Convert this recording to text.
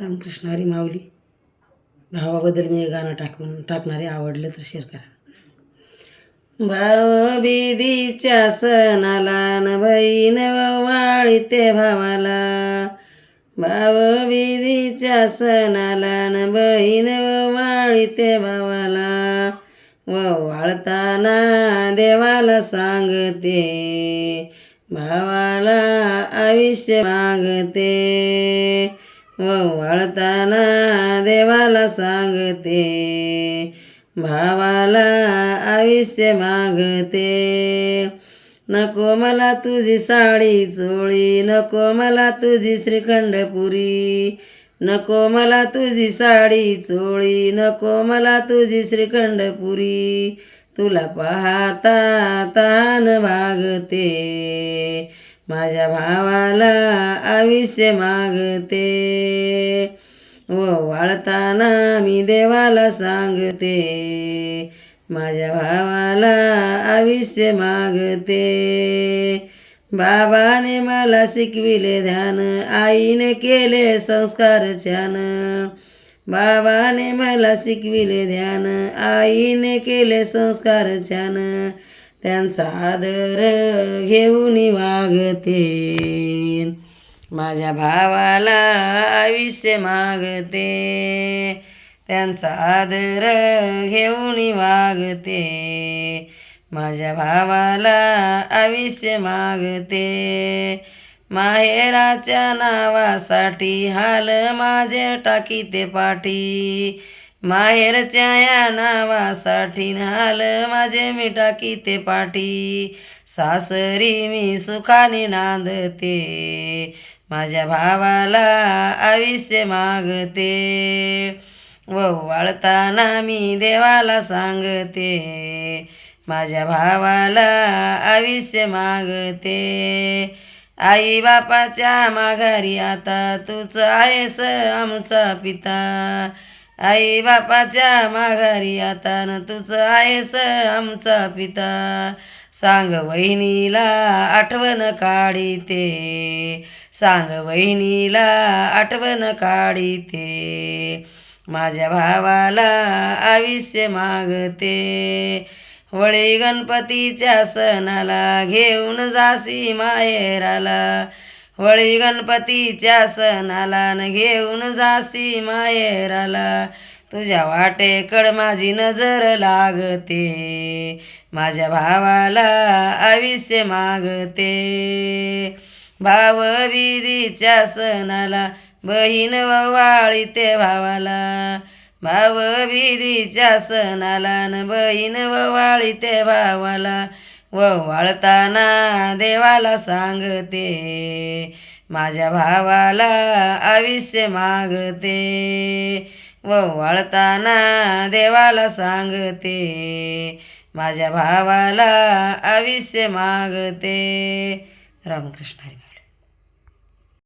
रामकृष्ण हरी माऊली. भावाबद्दल मी हे गाणं टाकून टाकणारे आवडलं तर शेअर करा. भाव बिदीच्या सणाला न बहीण वाळीते भावाला. भाव बिदीच्या सणाला न बहीण वाळीते भावाला. व वाळताना देवाला सांगते भावाला आयुष्य मागते. व देवाला सांगते भावाला आयुष्य मागते. नको मला तुझी साडी चोळी नको मला तुझी श्रीखंडपुरी नको मला तुझी साडी चोळी नको मला तुझी श्रीखंडपुरी तुला पाहता तान भागते माझ्या भावाला आयुष्य मागते. व वाळताना मी देवाला सांगते माझ्या भावाला आयुष्य मागते. बाबाने मला शिकविले ध्यान आईने केले संस्कार छान. बाबाने मला शिकविले ध्यान आईने केले संस्कार छान. त्यांचा आदर घेऊन वागते. माझ्या भावाला आयुष्य मागते. त्यांचा आदर घेऊन वागते. माझ्या भावाला आयुष्य मागते. माहेराच्या नावासाठी हाल माझे टाकीते पाठी. माहेरच्या या नावासाठी नाल माझे मी ते पाठी. सासरी मी सुखाने नांदते माझ्या भावाला आयुष्य मागते. वळताना मी देवाला सांगते माझ्या भावाला आयुष्य मागते. आई बापाच्या माघारी आता तूच आहेस आमचा पिता. आई बापाच्या माघारी आता न तूच आहेस आमचा पिता. सांग वहिनीला आठवण काढीते. सांग वहिनीला आठवण काढीते. माझ्या भावाला आयुष्य मागते. होळी गणपतीच्या सणाला घेऊन जासी माहेराला. वळी गणपतीच्या सणाला न घेऊन जासी माहेराला. तुझ्या वाटेकड माझी नजर लागते. माझ्या भावाला आयुष्य मागते. भाव विधीच्या सणाला बहीण वाळीते भावाला. भाव विधीच्या सणाला न बहीण वाळीते भावाला. व देवाला सांगते. माझ्या भावाला आयुष्य मागते. व देवाला सांगते. माझ्या भावाला आयुष्य मागते. रामकृष्ण हरी